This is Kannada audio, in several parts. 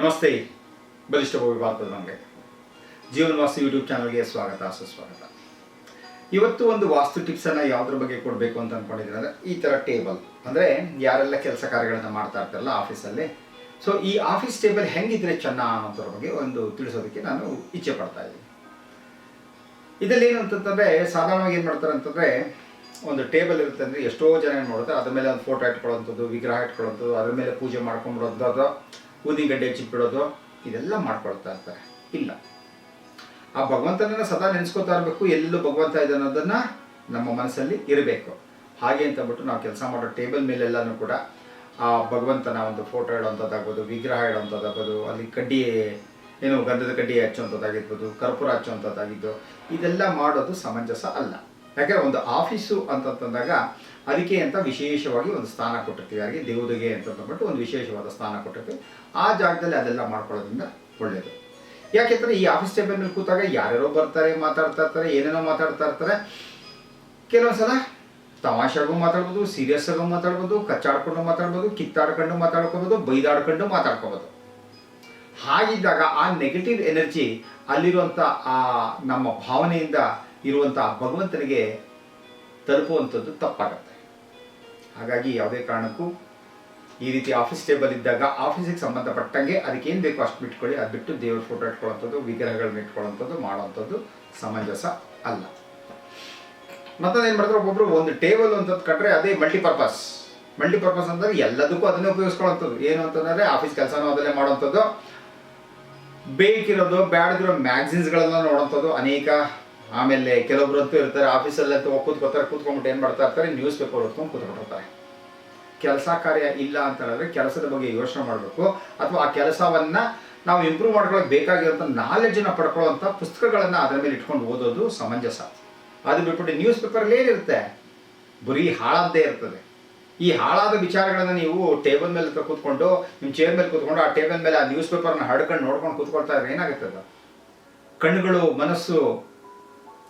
ನಮಸ್ತೆ. ಬಲಿಷ್ಠ ಭವ್ಯ ಭಾರತದ ನನಗೆ ಜೀವನ ವಾಸ್ತು ಯೂಟ್ಯೂಬ್ ಚಾನಲ್ಗೆ ಸ್ವಾಗತ, ಸುಸ್ವಾಗತ. ಇವತ್ತು ಒಂದು ವಾಸ್ತು ಟಿಪ್ಸನ್ನು ಯಾವುದ್ರ ಬಗ್ಗೆ ಕೊಡಬೇಕು ಅಂತ ಅಂದ್ಕೊಂಡಿದ್ದೀನಿ ಈ ಥರ ಟೇಬಲ್. ಅಂದರೆ ಯಾರೆಲ್ಲ ಕೆಲಸ ಕಾರ್ಯಗಳನ್ನು ಮಾಡ್ತಾ ಇರ್ತಾರಲ್ಲ ಆಫೀಸಲ್ಲಿ. ಸೊ ಈ ಆಫೀಸ್ ಟೇಬಲ್ ಹೆಂಗಿದ್ರೆ ಚೆನ್ನ ಅನ್ನೋದ್ರ ಬಗ್ಗೆ ಒಂದು ತಿಳಿಸೋದಕ್ಕೆ ನಾನು ಇಚ್ಛೆ ಪಡ್ತಾ ಇದ್ದೀನಿ. ಇದರಲ್ಲಿ ಏನು ಅಂತಂತಂದರೆ ಸಾಧಾರಣವಾಗಿ ಏನು ಮಾಡ್ತಾರೆ ಅಂತಂದರೆ, ಒಂದು ಟೇಬಲ್ ಇರುತ್ತೆ ಅಂದರೆ ಎಷ್ಟೋ ಜನ ಏನು ಮಾಡ್ತಾರೆ ಅದ್ರ ಮೇಲೆ ಒಂದು ಫೋಟೋ ಇಟ್ಕೊಳ್ಳೋಂಥದ್ದು, ವಿಗ್ರಹ ಇಟ್ಕೊಳ್ಳೋಂಥದ್ದು, ಅದ್ರ ಮೇಲೆ ಪೂಜೆ ಮಾಡ್ಕೊಂಡ್ಬಿಡೋದು ಅದು ಊದಿನ ಗಡ್ಡೆ ಚಿಪ್ಪಿಡೋದು, ಇದೆಲ್ಲ ಮಾಡ್ಕೊಳ್ತಾ ಇರ್ತಾರೆ. ಇಲ್ಲ. ಆ ಭಗವಂತನನ್ನ ಸದಾ ನೆನೆಸ್ಕೋತಾ ಇರಬೇಕು, ಎಲ್ಲೂ ಭಗವಂತ ಇದೆ ಅನ್ನೋದನ್ನ ನಮ್ಮ ಮನಸ್ಸಲ್ಲಿ ಇರಬೇಕು. ಹಾಗೆ ಅಂತ ಬಿಟ್ಟು ನಾವು ಕೆಲಸ ಮಾಡೋ ಟೇಬಲ್ ಮೇಲೆಲ್ಲನೂ ಕೂಡ ಆ ಭಗವಂತನ ಒಂದು ಫೋಟೋ ಇಡೋಂಥದ್ದಾಗ್ಬೋದು ವಿಗ್ರಹ ಇಡೋಂಥದ್ದಾಗ್ಬೋದು ಅಲ್ಲಿ ಕಡ್ಡಿ ಏನು ಗಂಧದ ಕಡ್ಡಿ ಹಚ್ಚುವಂಥದ್ದಾಗಿರ್ಬೋದು, ಕರ್ಪೂರ ಹಚ್ಚುವಂಥದ್ದಾಗಿದ್ದು, ಇದೆಲ್ಲ ಮಾಡೋದು ಸಮಂಜಸ ಅಲ್ಲ. ಯಾಕಂದರೆ ಒಂದು ಆಫೀಸು ಅಂತಂತಂದಾಗ ಅದಕ್ಕೆ ಅಂತ ವಿಶೇಷವಾಗಿ ಒಂದು ಸ್ಥಾನ ಕೊಟ್ಟಿರ್ತೀವಿ. ಹಾಗೆ ದೇವದಿಗೆ ಅಂತ ಅಂದ್ಬಿಟ್ಟು ಒಂದು ವಿಶೇಷವಾದ ಸ್ಥಾನ ಕೊಟ್ಟಿರ್ತೀವಿ. ಆ ಜಾಗದಲ್ಲಿ ಅದೆಲ್ಲ ಮಾಡ್ಕೊಳ್ಳೋದ್ರಿಂದ ಒಳ್ಳೆಯದು ಯಾಕೆಂದರೆ ಈ ಆಫೀಸ್ ಟೇಬಲ್ ಮೇಲೆ ಕೂತಾಗ ಯಾರ್ಯಾರೋ ಬರ್ತಾರೆ, ಮಾತಾಡ್ತಾ ಇರ್ತಾರೆ, ಏನೇನೋ ಮಾತಾಡ್ತಾ ಇರ್ತಾರೆ. ಕೆಲವೊಂದ್ಸಲ ತಮಾಷೆಗೂ ಮಾತಾಡ್ಬೋದು ಸೀರಿಯಸ್ ಆಗು ಮಾತಾಡ್ಬೋದು, ಕಚ್ಚಾಡ್ಕೊಂಡು ಮಾತಾಡ್ಬೋದು, ಕಿತ್ತಾಡ್ಕೊಂಡು ಮಾತಾಡ್ಕೊಬೋದು, ಬೈದಾಡ್ಕೊಂಡು ಮಾತಾಡ್ಕೋಬೋದು. ಹಾಗಿದ್ದಾಗ ಆ ನೆಗೆಟಿವ್ ಎನರ್ಜಿ ಅಲ್ಲಿರುವಂಥ ಆ ನಮ್ಮ ಭಾವನೆಯಿಂದ ಇರುವಂಥ ಭಗವಂತನಿಗೆ ತಲುಪುವಂಥದ್ದು ತಪ್ಪಾಗತ್ತೆ. ಹಾಗಾಗಿ ಯಾವುದೇ ಕಾರಣಕ್ಕೂ ಈ ರೀತಿ ಆಫೀಸ್ ಟೇಬಲ್ ಇದ್ದಾಗ ಆಫೀಸಿಗೆ ಸಂಬಂಧಪಟ್ಟಂಗೆ ಅದಕ್ಕೆ ಏನು ಬೇಕೋ ಅಷ್ಟು ಬಿಟ್ಕೊಳ್ಳಿ. ಅದು ಬಿಟ್ಟು ದೇವ್ರ ಫೋಟೋ ಇಟ್ಕೊಳ್ಳೋಂಥದ್ದು ವಿಗ್ರಹಗಳನ್ನ ಇಟ್ಕೊಳ್ಳೋಂಥದ್ದು ಮಾಡುವಂಥದ್ದು ಸಮಂಜಸ ಅಲ್ಲ. ಮತ್ತದೇನು ಮಾಡಿದ್ರೆ? ಒಬ್ಬೊಬ್ರು ಒಂದು ಟೇಬಲ್ ಅಂತದ್ದು ಕಟ್ರೆ ಅದೇ ಮಲ್ಟಿಪರ್ಪಸ್ ಮಲ್ಟಿಪರ್ಪಸ್ ಅಂದರೆ ಎಲ್ಲದಕ್ಕೂ ಅದನ್ನೇ ಉಪಯೋಗಿಸ್ಕೊಳ್ಳೋಂಥದ್ದು ಏನು ಅಂತಂದರೆ ಆಫೀಸ್ ಕೆಲಸನೂ ಅದನ್ನೇ ಮಾಡೋವಂಥದ್ದು. ಬೇಕಿರೋದು, ಬ್ಯಾಡ್ದಿರೋ ಮ್ಯಾಗ್ಝಿನ್ಸ್ಗಳನ್ನ ನೋಡೋಂಥದ್ದು ಅನೇಕ ಆಮೇಲೆ ಕೆಲವೊಬ್ರು ಇರ್ತಾರೆ ಆಫೀಸಲ್ಲಿ ಅಂತ ಕೂತ್ಕೋತಾರೆ, ಕೂತ್ಕೊಂಡ್ಬಿಟ್ಟು ಏನು ಮಾಡ್ತಾ ಇರ್ತಾರೆ ನ್ಯೂಸ್ ಪೇಪರ್ ಓದ್ಕೊಂಡು ಕೂತ್ಕೊಂಡಿರ್ತಾರೆ ಕೆಲಸ ಕಾರ್ಯ ಇಲ್ಲ ಅಂತ ಹೇಳಿದ್ರೆ ಕೆಲಸದ ಬಗ್ಗೆ ಯೋಚನೆ ಮಾಡಬೇಕು. ಅಥವಾ ಆ ಕೆಲಸವನ್ನ ನಾವು ಇಂಪ್ರೂವ್ ಮಾಡ್ಕೊಳ್ಳೋಕೆ ಬೇಕಾಗಿರೋಂಥ ನಾಲೆಡ್ಜನ್ನ ಪಡ್ಕೊಳ್ಳುವಂಥ ಪುಸ್ತಕಗಳನ್ನು ಅದರ ಮೇಲೆ ಇಟ್ಕೊಂಡು ಓದೋದು ಸಮಂಜಸ. ಅದು ಬಿಟ್ಬಿಟ್ಟು ನ್ಯೂಸ್ ಪೇಪರಲ್ಲಿ ಏನಿರುತ್ತೆ? ಬರೀ ಹಾಳಾದ್ದೇ ಇರ್ತದೆ. ಈ ಹಾಳಾದ ವಿಚಾರಗಳನ್ನು ನೀವು ಟೇಬಲ್ ಮೇಲೆ ಕೂತ್ಕೊಂಡು, ನಿಮ್ಮ ಚೇರ್ ಮೇಲೆ ಕೂತ್ಕೊಂಡು ಆ ಟೇಬಲ್ ಮೇಲೆ ಆ ನ್ಯೂಸ್ ಪೇಪರ್ನ ಹಡ್ಕೊಂಡು ನೋಡ್ಕೊಂಡು ಕೂತ್ಕೊಳ್ತಾ ಇದ್ರೆ ಏನಾಗುತ್ತೆ ಅದು? ಕಣ್ಣುಗಳು, ಮನಸ್ಸು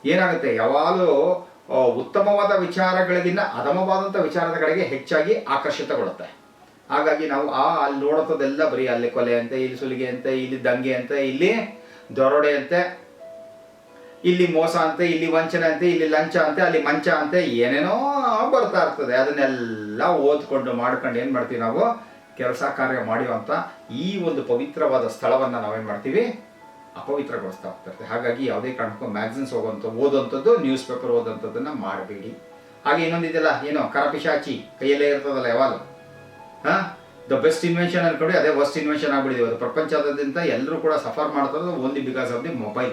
ಏನಾಗುತ್ತೆ? ಯಾವಾಗಲೂ ಉತ್ತಮವಾದ ವಿಚಾರಗಳಿಗಿಂತ ಅಧಮವಾದಂಥ ವಿಚಾರದ ಕಡೆಗೆ ಹೆಚ್ಚಾಗಿ ಆಕರ್ಷಿತಗೊಳ್ಳುತ್ತೆ. ಹಾಗಾಗಿ ನಾವು, ಆ, ಅಲ್ಲಿ ನೋಡೋದೆಲ್ಲ ಬರೀ ಅಲ್ಲಿ ಕೊಲೆ ಅಂತೆ, ಇಲ್ಲಿ ಸುಲಿಗೆ ಅಂತೆ, ಇಲ್ಲಿ ದಂಗೆ ಅಂತೆ, ಇಲ್ಲಿ ದೊರಡೆ ಅಂತೆ, ಇಲ್ಲಿ ಮೋಸ ಅಂತೆ, ಇಲ್ಲಿ ವಂಚನೆ ಅಂತೆ, ಇಲ್ಲಿ ಲಂಚ ಅಂತೆ, ಅಲ್ಲಿ ಮಂಚ ಅಂತೆ, ಏನೇನೋ ಬರ್ತಾ ಇರ್ತದೆ. ಅದನ್ನೆಲ್ಲ ಓದ್ಕೊಂಡು ಮಾಡ್ಕೊಂಡು ಏನು ಮಾಡ್ತೀವಿ ನಾವು? ಕೆಲಸ ಕಾರ್ಯ ಮಾಡುವಂಥ ಈ ಒಂದು ಪವಿತ್ರವಾದ ಸ್ಥಳವನ್ನು ನಾವೇನು ಮಾಡ್ತೀವಿ? ಅಪವಿತ್ರಗೊಳಿಸ್ತಾ ಹೋಗ್ತಾರೆ. ಹಾಗಾಗಿ ಯಾವುದೇ ಕಾರಣಕ್ಕೂ ಮ್ಯಾಗ್ಝಿನ್ಸ್ ಹೋಗುವಂಥ, ಓದುವಂಥದ್ದು ನ್ಯೂಸ್ ಪೇಪರ್ ಓದುವಂಥದ್ದನ್ನು ಮಾಡಬೇಡಿ. ಹಾಗೆ ಇನ್ನೊಂದಿದೆಯಲ್ಲ ಏನೋ ಕರಪಿಶಾಚಿ ಕೈಯಲ್ಲೇ ಇರ್ತದಲ್ಲ ಯಾವಾಗ? ಹಾಂ? ದ ಬೆಸ್ಟ್ ಇನ್ವೆನ್ಷನ್ ಅನ್ಕೊಂಡು ಅದೇ ವರ್ಸ್ಟ್ ಇನ್ವೆನ್ಷನ್ ಆಗಿಬಿಡಿದೆ ಅದು ಪ್ರಪಂಚದಾದ್ಯಂತ ಎಲ್ಲರೂ ಕೂಡ ಸಫರ್ ಮಾಡ್ತಿರೋದು only because of the mobile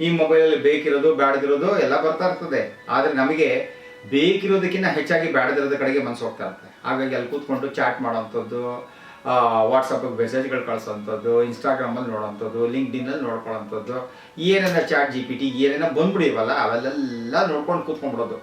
ಈ ಮೊಬೈಲಲ್ಲಿ ಬೇಕಿರೋದು, ಬ್ಯಾಡದಿರೋದು ಎಲ್ಲ ಬರ್ತಾ ಇರ್ತದೆ. ಆದರೆ ನಮಗೆ ಬೇಕಿರೋದಕ್ಕಿಂತ ಹೆಚ್ಚಾಗಿ ಬ್ಯಾಡದಿರೋದ ಕಡೆಗೆ ಮನಸ್ಸು ಹೋಗ್ತಾ ಇರುತ್ತೆ. ಹಾಗಾಗಿ ಅಲ್ಲಿ ಕೂತ್ಕೊಂಡು ಚಾಟ್ ಮಾಡೋವಂಥದ್ದು ವಾಟ್ಸಪ್ಪಿಗೆ ಮೆಸೇಜ್ಗಳು ಕಳಿಸೋವಂಥದ್ದು ಇನ್ಸ್ಟಾಗ್ರಾಮಲ್ಲಿ ನೋಡೋವಂಥದ್ದು ಲಿಂಕ್ಡಿನಲ್ಲಿ ನೋಡ್ಕೊಳ್ಳೋವಂಥದ್ದು ಏನೇನ ಚಾಟ್ ಜಿ ಪಿ ಟಿ ಏನೇನೋ ಬಂದ್ಬಿಡಿವಲ್ಲ ಅವೆಲ್ಲ ನೋಡ್ಕೊಂಡು ಕೂತ್ಕೊಂಡ್ಬಿಡೋದು.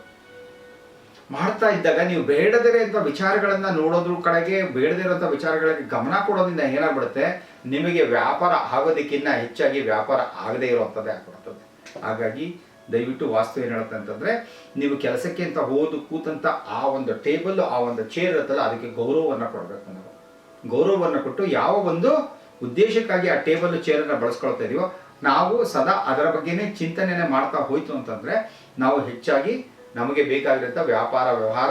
ಮಾಡ್ತಾ ಇದ್ದಾಗ ನೀವು ಬೇಡದೇ ಅಂತ ವಿಚಾರಗಳನ್ನು ನೋಡೋದ್ರ ಕಡೆಗೆ ಬೇಡದೇ ಇರೋಂಥ ವಿಚಾರಗಳಿಗೆ ಗಮನ ಕೊಡೋದ್ರಿಂದ ಏನಾಗ್ಬಿಡುತ್ತೆ? ನಿಮಗೆ ವ್ಯಾಪಾರ ಆಗೋದಕ್ಕಿಂತ ಹೆಚ್ಚಾಗಿ ವ್ಯಾಪಾರ ಆಗದೇ ಇರೋವಂಥದ್ದೇ ಆಗ್ಬಿಡ್ತದೆ. ಹಾಗಾಗಿ ದಯವಿಟ್ಟು ವಾಸ್ತು ಏನು ಹೇಳುತ್ತೆ ಅಂತಂದರೆ, ನೀವು ಕೆಲಸಕ್ಕೆ ಅಂತ ಹೋದು ಕೂತಂಥ ಆ ಒಂದು ಟೇಬಲ್ ಆ ಒಂದು ಚೇರ್ ಇರುತ್ತಲ್ಲ, ಅದಕ್ಕೆ ಗೌರವವನ್ನು ಕೊಡಬೇಕು ನಾವು. ಗೌರವವನ್ನು ಕೊಟ್ಟು ಯಾವ ಒಂದು ಉದ್ದೇಶಕ್ಕಾಗಿ ಆ ಟೇಬಲ್ ಚೇರನ್ನು ಬಳಸ್ಕೊಳ್ತಾ ಇದೀವೋ, ನಾವು ಸದಾ ಅದರ ಬಗ್ಗೆನೇ ಚಿಂತನೆ ಮಾಡ್ತಾ ಹೋಯ್ತು ಅಂತಂದರೆ, ನಾವು ಹೆಚ್ಚಾಗಿ ನಮಗೆ ಬೇಕಾಗಿರೋಂಥ ವ್ಯಾಪಾರ ವ್ಯವಹಾರ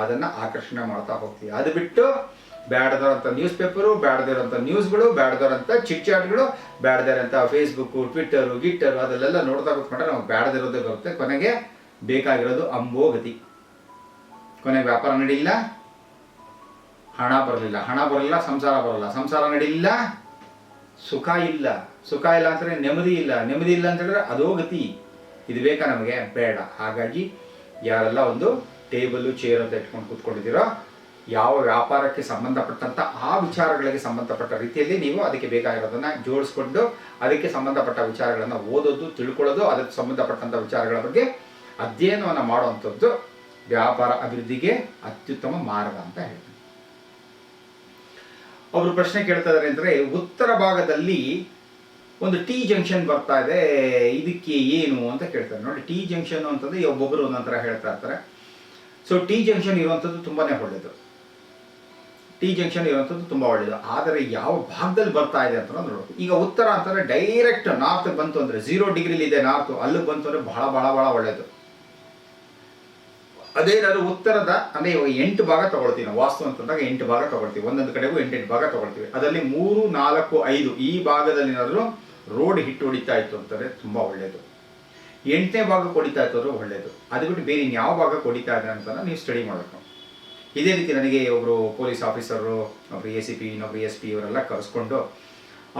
ಅದನ್ನು ಆಕರ್ಷಣೆ ಮಾಡ್ತಾ ಹೋಗ್ತೀವಿ. ಅದು ಬಿಟ್ಟು ಬ್ಯಾಡದಿರೋಂಥ ನ್ಯೂಸ್ ಪೇಪರು ಬ್ಯಾಡದಿರೋಂಥ ನ್ಯೂಸ್ಗಳು ಬ್ಯಾಡದಿರೋಂಥ ಚಿಟ್ಚಾಟ್ಗಳು ಬ್ಯಾಡದಿರೋಂಥ ಫೇಸ್ಬುಕ್ಕು ಟ್ವಿಟ್ಟರು ಗಿಟ್ಟರು ಅದಲ್ಲೆಲ್ಲ ನೋಡ್ತಾ ಕೂತ್ಕೊಂಡ್ರೆ ನಮಗೆ ಬ್ಯಾಡದಿರೋದೇ ಬರುತ್ತೆ. ಕೊನೆಗೆ ಬೇಕಾಗಿರೋದು ಅಂಬೋಗತಿ. ಕೊನೆಗೆ ವ್ಯಾಪಾರ ನಡೀಲಿಲ್ಲ. ಹಣ ಬರಲಿಲ್ಲ. ಹಣ ಬರಲಿಲ್ಲ, ಸಂಸಾರ ಬರಲ್ಲ. ಸಂಸಾರ ನಡೀಲಿಲ್ಲ, ಸುಖ ಇಲ್ಲ. ಸುಖ ಇಲ್ಲ ಅಂತಂದ್ರೆ ನೆಮ್ಮದಿ ಇಲ್ಲ. ನೆಮ್ಮದಿ ಇಲ್ಲ ಅಂತಂದ್ರೆ ಅದೋ ಗತಿ. ಇದು ಬೇಕಾ ನಮಗೆ? ಬೇಡ. ಹಾಗಾಗಿ ಯಾರೆಲ್ಲ ಒಂದು ಟೇಬಲ್ ಚೇರ್ ಅಂತ ಇಟ್ಕೊಂಡು ಕೂತ್ಕೊಂಡಿದ್ದೀರೋ, ಯಾವ ವ್ಯಾಪಾರಕ್ಕೆ ಸಂಬಂಧಪಟ್ಟಂತ ಆ ವಿಚಾರಗಳಿಗೆ ಸಂಬಂಧಪಟ್ಟ ರೀತಿಯಲ್ಲಿ ನೀವು ಅದಕ್ಕೆ ಬೇಕಾಗಿರೋದನ್ನ ಜೋಡಿಸ್ಕೊಂಡು ಅದಕ್ಕೆ ಸಂಬಂಧಪಟ್ಟ ವಿಚಾರಗಳನ್ನು ಓದೋದು, ತಿಳ್ಕೊಳ್ಳೋದು, ಅದಕ್ಕೆ ಸಂಬಂಧಪಟ್ಟಂಥ ವಿಚಾರಗಳ ಬಗ್ಗೆ ಅಧ್ಯಯನವನ್ನು ಮಾಡುವಂಥದ್ದು ವ್ಯಾಪಾರ ಅಭಿವೃದ್ಧಿಗೆ ಅತ್ಯುತ್ತಮ ಮಾರ್ಗ ಅಂತ ಹೇಳ್ತೀನಿ. ಅವರು ಪ್ರಶ್ನೆ ಕೇಳ್ತಾ ಇದ್ದಾರೆ ಅಂದರೆ ಉತ್ತರ ಭಾಗದಲ್ಲಿ ಒಂದು ಟಿ ಜಂಕ್ಷನ್ ಬರ್ತಾ ಇದೆ, ಇದಕ್ಕೆ ಏನು ಅಂತ ಕೇಳ್ತಾರೆ. ನೋಡಿ ಟಿ ಜಂಕ್ಷನ್ ಅಂತಂದ್ರೆ ಒಬ್ಬೊಬ್ಬರು ಒಂದೊಂಥರ ಹೇಳ್ತಾ ಇರ್ತಾರೆ. ಸೊ ಟಿ ಜಂಕ್ಷನ್ ಇರುವಂಥದ್ದು ತುಂಬಾನೇ ಒಳ್ಳೆಯದು ಟಿ ಜಂಕ್ಷನ್ ಇರುವಂಥದ್ದು ತುಂಬ ಒಳ್ಳೆಯದು ಆದರೆ ಯಾವ ಭಾಗದಲ್ಲಿ ಬರ್ತಾ ಇದೆ ಅಂತ ನೋಡಬೇಕು. ಈಗ ಉತ್ತರ ಅಂತಂದರೆ ಡೈರೆಕ್ಟ್ ನಾರ್ತ್ ಬಂತು ಅಂದರೆ ಝೀರೋ ಡಿಗ್ರಿಲಿ ಇದೆ ನಾರ್ತ್ ಅಲ್ಲಿಗೆ ಬಂತು ಅಂದರೆ ಬಹಳ ಬಹಳ ಬಹಳ ಒಳ್ಳೆಯದು ಅದೇನಾದ್ರು ಉತ್ತರದ, ಅಂದರೆ ಎಂಟು ಭಾಗ ತಗೊಳ್ತೀವಿ ನಾವು ವಾಸ್ತು ಅಂತಂದಾಗ ಎಂಟು ಭಾಗ ತಗೊಳ್ತೀವಿ. ಒಂದೊಂದು ಕಡೆಗೂ ಎಂಟೆಂಟು ಭಾಗ ತಗೊಳ್ತೀವಿ. ಅದರಲ್ಲಿ ಮೂರು, ನಾಲ್ಕು, ಐದು ಈ ಭಾಗದಲ್ಲಿ ಏನಾದರೂ ರೋಡ್ ಹಿಟ್ಟು ಹೊಡಿತಾ ಇತ್ತು ಅಂತಂದ್ರೆ ತುಂಬ ಒಳ್ಳೆಯದು ಎಂಟನೇ ಭಾಗ ಕೊಡಿತಾ ಇತ್ತು ಅಂದ್ರೆ ಒಳ್ಳೆಯದು ಅದು ಬಿಟ್ಟು ಬೇರೆ ಯಾವ ಭಾಗ ಕೊಡಿತಾ ಇದೆ ಅಂತ ನೀವು ಸ್ಟಡಿ ಮಾಡಬೇಕು. ಇದೇ ರೀತಿ ನನಗೆ ಒಬ್ಬರು ಪೊಲೀಸ್ ಆಫೀಸರು ಒಬ್ಬರು ಎ ಸಿ ಪಿ ಇನ್ನೊಬ್ರು ಎಸ್ ಪಿ ಇವರೆಲ್ಲ ಕರೆಸ್ಕೊಂಡು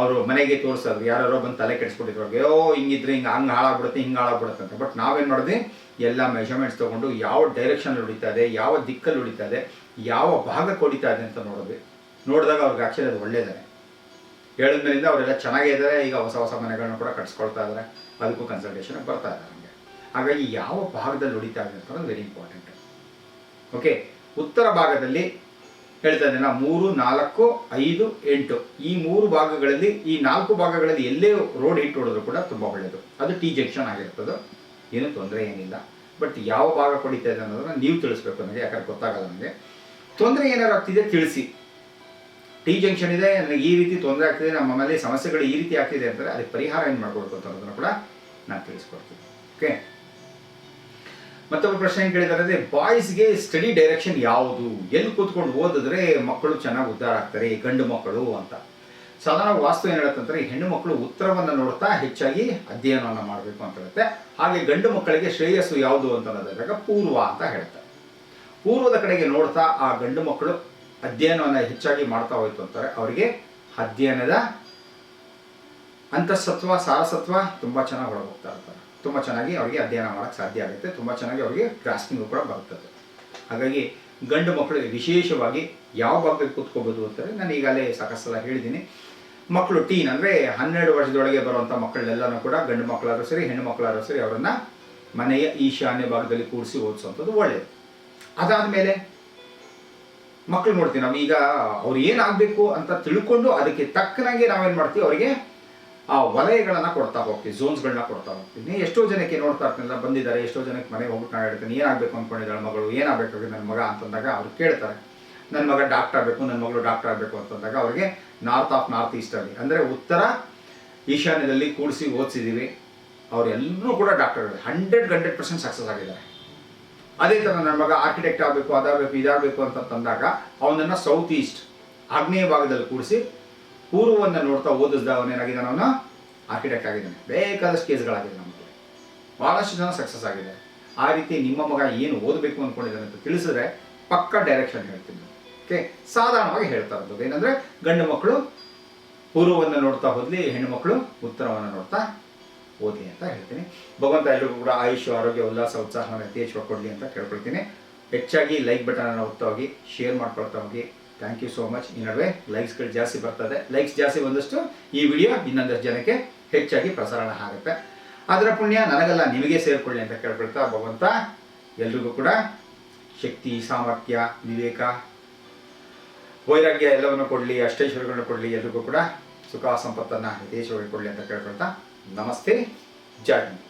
ಅವರು ಮನೆಗೆ ತೋರಿಸೋದು ಯಾರೋ ಬಂದು ತಲೆ ಕೆಡಿಸ್ಬಿಟ್ಟಿದ್ರು ಓ ಹಿಂಗಿದ್ರೆ ಹಿಂಗೆ ಹಂಗೆ ಹಾಳಾಗ್ಬಿಡುತ್ತೆ, ಹಿಂಗೆ ಹಾಳಾಗ್ಬಿಡುತ್ತೆ ಅಂತ. ಬಟ್ ನಾವೇನು ಮಾಡಿದ್ವಿ ಎಲ್ಲ ಮೆಷರ್ಮೆಂಟ್ಸ್ ತೊಗೊಂಡು ಯಾವ ಡೈರೆಕ್ಷನ್ ಹೊಡಿತಾ ಇದೆ, ಯಾವ ದಿಕ್ಕಲ್ಲಿ ಹೊಡಿತಾ ಇದೆ, ಯಾವ ಭಾಗಕ್ಕೆ ಹೊಡಿತಾ ಇದೆ ಅಂತ ನೋಡಿದ್ವಿ ನೋಡಿದಾಗ ಅವ್ರಿಗೆ ಆ್ಯಕ್ಚುಲಿ ಅದು ಒಳ್ಳೇದೇ ಹೇಳಿದ್ಮೇಲಿಂದ ಅವರೆಲ್ಲ ಚೆನ್ನಾಗೇ ಇದ್ದಾರೆ, ಈಗ ಹೊಸ ಹೊಸ ಮನೆಗಳನ್ನ ಕೂಡ ಕಟ್ಸ್ಕೊಳ್ತಾ ಇದ್ದಾರೆ. ಅದಕ್ಕೂ ಕನ್ಸಲ್ಟೇಷನ್ ಬರ್ತಾ ಇದ್ದಾರೆ ನಮಗೆ. ಹಾಗಾಗಿ ಯಾವ ಭಾಗದಲ್ಲಿ ಹೊಡಿತಾ ಇದೆ ಅಂತ ವೆರಿ ಇಂಪಾರ್ಟೆಂಟ್ ಓಕೆ ಉತ್ತರ ಭಾಗದಲ್ಲಿ ಹೇಳ್ತಾ ಇದ್ದೇನೆ ಮೂರು, ನಾಲ್ಕು, ಐದು, ಎಂಟು. ಈ ಮೂರು ಭಾಗಗಳಲ್ಲಿ, ಈ ನಾಲ್ಕು ಭಾಗಗಳಲ್ಲಿ ಎಲ್ಲೇ ರೋಡ್ ಹಿಟ್ ಹೊಡೆದ್ರು ಕೂಡ ತುಂಬ ಒಳ್ಳೆಯದು ಅದು ಟಿ ಜಂಕ್ಷನ್ ಆಗಿರ್ತದೆ. ಏನೂ ತೊಂದರೆ ಏನಿಲ್ಲ. ಬಟ್ ಯಾವ ಭಾಗ ಕೊಡಿತಾ ಇದೆ ಅನ್ನೋದನ್ನ ನೀವು ತಿಳಿಸ್ಬೇಕು ನನಗೆ, ಯಾಕಂದ್ರೆ ಗೊತ್ತಾಗಲ್ಲ ನನಗೆ. ತೊಂದರೆ ಏನಾರು ಆಗ್ತಿದೆ ತಿಳಿಸಿ. ಟಿ ಜಂಕ್ಷನ್ ಇದೆ, ನನಗೆ ಈ ರೀತಿ ತೊಂದರೆ ಆಗ್ತಿದೆ, ನಮ್ಮ ಮನೇಲಿ ಸಮಸ್ಯೆಗಳು ಈ ರೀತಿ ಆಗ್ತಿದೆ ಅಂತಾರೆ, ಅದಕ್ಕೆ ಪರಿಹಾರ ಏನು ಮಾಡ್ಕೊಡ್ಬೇಕು ಅನ್ನೋದನ್ನು ಕೂಡ ನಾನು ತಿಳಿಸ್ಕೊಡ್ತೀನಿ. ಓಕೆ ಮತ್ತೊಬ್ಬರು ಪ್ರಶ್ನೆ ಕೇಳಿದ್ದಾರೆ ಅಂದರೆ ಬಾಯ್ಸ್ಗೆ ಸ್ಟಡಿ ಡೈರೆಕ್ಷನ್ ಯಾವುದು? ಎಲ್ಲಿ ಕೂತ್ಕೊಂಡು ಓದಿದ್ರೆ ಮಕ್ಕಳು ಚೆನ್ನಾಗಿ ಉದ್ಧಾರ ಆಗ್ತಾರೆ ಗಂಡು ಮಕ್ಕಳು ಅಂತ. ಸಾಧಾರಣ ವಾಸ್ತು ಏನು ಹೇಳುತ್ತಂದ್ರೆ ಹೆಣ್ಣು ಮಕ್ಕಳು ಉತ್ತರವನ್ನು ನೋಡ್ತಾ ಹೆಚ್ಚಾಗಿ ಅಧ್ಯಯನವನ್ನು ಮಾಡಬೇಕು ಅಂತ ಹೇಳುತ್ತೆ. ಹಾಗೆ ಗಂಡು ಮಕ್ಕಳಿಗೆ ಶ್ರೇಯಸ್ಸು ಯಾವುದು ಅಂತ ಅನ್ನೋದಾಗ ಪೂರ್ವ ಅಂತ ಹೇಳ್ತಾರೆ ಪೂರ್ವದ ಕಡೆಗೆ ನೋಡ್ತಾ ಆ ಗಂಡು ಮಕ್ಕಳು ಅಧ್ಯಯನವನ್ನು ಹೆಚ್ಚಾಗಿ ಮಾಡ್ತಾ ಹೋಯ್ತು ಅಂತಾರೆ. ಅವರಿಗೆ ಅಧ್ಯಯನದ ಅಂತಸತ್ವ, ಸಾರಸತ್ವ ತುಂಬ ಚೆನ್ನಾಗಿ ಒಳಗೋಗ್ತಾ ಇರ್ತಾರೆ. ತುಂಬ ಚೆನ್ನಾಗಿ ಅವರಿಗೆ ಅಧ್ಯಯನ ಮಾಡೋಕ್ಕೆ ಸಾಧ್ಯ ಆಗುತ್ತೆ. ತುಂಬ ಚೆನ್ನಾಗಿ ಅವರಿಗೆ ಗ್ರಾಸ್ಪಿಂಗು ಕೂಡ ಬರ್ತದೆ. ಹಾಗಾಗಿ ಗಂಡು ಮಕ್ಕಳು ವಿಶೇಷವಾಗಿ ಯಾವ ಭಾಗದಲ್ಲಿ ಕೂತ್ಕೋಬೋದು ಅಂತಾರೆ ನಾನು ಈಗಾಗಲೇ ಸಾಕಷ್ಟು ಸಲ ಹೇಳಿದ್ದೀನಿ. ಮಕ್ಕಳು ಟೀನ್ ಅಂದರೆ ಹನ್ನೆರಡು ವರ್ಷದೊಳಗೆ ಬರುವಂಥ ಮಕ್ಕಳೆಲ್ಲನೂ ಕೂಡ ಗಂಡು ಮಕ್ಕಳಾದ್ರೂ ಸರಿ, ಹೆಣ್ಣು ಮಕ್ಕಳಾದ್ರೂ ಸರಿ ಅವರನ್ನು ಮನೆಯ ಈಶಾನ್ಯ ಭಾಗದಲ್ಲಿ ಕೂರಿಸಿ ಓದಿಸುವಂಥದ್ದು ಒಳ್ಳೆಯದು ಅದಾದಮೇಲೆ ಮಕ್ಕಳು ನೋಡ್ತೀವಿ ನಾವು ಈಗ ಅವ್ರು ಏನಾಗಬೇಕು ಅಂತ ತಿಳ್ಕೊಂಡು ಅದಕ್ಕೆ ತಕ್ಕನಾಗೆ ನಾವೇನು ಮಾಡ್ತೀವಿ, ಅವರಿಗೆ ಆ ವಲಯಗಳನ್ನು ಕೊಡ್ತಾ ಹೋಗ್ತೀವಿ ಝೋನ್ಸ್ಗಳನ್ನ ಕೊಡ್ತಾ ಹೋಗ್ತೀನಿ ಎಷ್ಟೋ ಜನಕ್ಕೆ ನೋಡ್ತಾ ಇರ್ತೀನಲ್ಲ, ಬಂದಿದ್ದಾರೆ, ಎಷ್ಟೋ ಜನಕ್ಕೆ ಮನೆಗೆ ಹೋಗ್ಬಿಟ್ಟು ನಾನು ಹೇಳ್ತೀನಿ, ಏನಾಗಬೇಕು ಅಂದ್ಕೊಂಡಿದ್ದಾಳೆ ಮಗಳು ಏನಾಗಬೇಕಾಗಿದೆ ನನ್ನ ಮಗ ಅಂತಂದಾಗ ಅವ್ರು ಕೇಳ್ತಾರೆ. ನನ್ನ ಮಗ ಡಾಕ್ಟರ್ ಆಗಬೇಕು, ನನ್ನ ಮಗಳು ಡಾಕ್ಟರ್ ಆಗಬೇಕು ಅಂತಂದಾಗ ಅವ್ರಿಗೆ ನಾರ್ತ್ ಆಫ್ ನಾರ್ತ್ ಈಸ್ಟಲ್ಲಿ ಅಂದರೆ ಉತ್ತರ ಈಶಾನ್ಯದಲ್ಲಿ ಕೂಡಿಸಿ ಓದಿಸಿದ್ದೀವಿ ಅವರೆಲ್ಲರೂ ಕೂಡ ಡಾಕ್ಟರ್ಗಳು ಹಂಡ್ರೆಡ್ ಹಂಡ್ರೆಡ್ ಪರ್ಸೆಂಟ್ ಸಕ್ಸಸ್ ಆಗಿದ್ದಾರೆ. ಅದೇ ಥರ ನನ್ನ ಮಗ ಆರ್ಕಿಟೆಕ್ಟ್ ಆಗಬೇಕು, ಅದಾಗಬೇಕು, ಇದಾಗಬೇಕು ಅಂತ ತಂದಾಗ ಅವನನ್ನು ಸೌತ್ ಈಸ್ಟ್ ಆಗ್ನೇಯ ಭಾಗದಲ್ಲಿ ಕೂಡಿಸಿ ಪೂರ್ವವನ್ನು ನೋಡ್ತಾ ಓದಿಸ್ದ ಅವನೇನಾಗಿದ್ದಾನೆ ಅವನ ಆರ್ಕಿಟೆಕ್ಟ್ ಆಗಿದ್ದಾನೆ. ಬೇಕಾದಷ್ಟು ಕೇಸ್ಗಳಾಗಿದೆ ನಮಗೆ ಭಾಳಷ್ಟು ಜನ ಸಕ್ಸಸ್ ಆಗಿದೆ. ಆ ರೀತಿ ನಿಮ್ಮ ಮಗ ಏನು ಓದಬೇಕು ಅಂದ್ಕೊಂಡಿದ್ದಾನೆ ಅಂತ ತಿಳಿಸಿದ್ರೆ ಪಕ್ಕ ಡೈರೆಕ್ಷನ್ ಹೇಳ್ತೀನಿ. ಓಕೆ ಸಾಧಾರಣವಾಗಿ ಹೇಳ್ತಾ ಇರೋದು. ಏನಂದರೆ ಗಂಡು ಮಕ್ಕಳು ಪೂರ್ವವನ್ನು ನೋಡ್ತಾ ಹೋದ್ಲಿ, ಹೆಣ್ಣು ಮಕ್ಕಳು ಉತ್ತರವನ್ನು ನೋಡ್ತಾ ಓದಿ ಅಂತ ಹೇಳ್ತೀನಿ. ಭಗವಂತ ಎಲ್ರಿಗೂ ಕೂಡ ಆಯುಷ್ ಆರೋಗ್ಯ, ಉಲ್ಲಾಸ, ಉತ್ಸಾಹವನ್ನು ಯಥೇಚ್ಛವಾಗಿ ಕೊಡಲಿ ಅಂತ ಕೇಳ್ಕೊಳ್ತೀನಿ. ಹೆಚ್ಚಾಗಿ ಲೈಕ್ ಬಟನ್ ಅನ್ನು ಹೋಗಿ ಶೇರ್ ಮಾಡ್ಕೊಳ್ತಾ ಹೋಗಿ. ಥ್ಯಾಂಕ್ ಯು ಸೋ ಮಚ್ ಈ ನಡುವೆ ಲೈಕ್ಸ್ಗಳು ಜಾಸ್ತಿ ಬರ್ತದೆ. ಲೈಕ್ಸ್ ಜಾಸ್ತಿ ಬಂದಷ್ಟು ಈ ವಿಡಿಯೋ ಇನ್ನೊಂದಷ್ಟು ಜನಕ್ಕೆ ಹೆಚ್ಚಾಗಿ ಪ್ರಸಾರಣ ಆಗುತ್ತೆ. ಅದರ ಪುಣ್ಯ ನನಗೆಲ್ಲ, ನಿಮಗೆ ಸೇರಿಕೊಳ್ಳಿ ಅಂತ ಕೇಳ್ಕೊಳ್ತಾ ಭಗವಂತ ಎಲ್ರಿಗೂ ಕೂಡ ಶಕ್ತಿ, ಸಾಮರ್ಥ್ಯ, ವಿವೇಕ, ವೈರಾಗ್ಯ ಎಲ್ಲವನ್ನು ಕೊಡಲಿ, ಅಷ್ಟೈಶ್ವರ್ಯಗಳನ್ನು ಕೊಡಲಿ, ಎಲ್ರಿಗೂ ಕೂಡ ಸುಖ, ಸಂಪತ್ತನ್ನು ಯಥೇಶವಾಗಿ ಕೊಡಲಿ ಅಂತ ಕೇಳ್ಕೊಳ್ತಾ ನಮಸ್ತೆ. ಜೈ ಹಿಂದ್.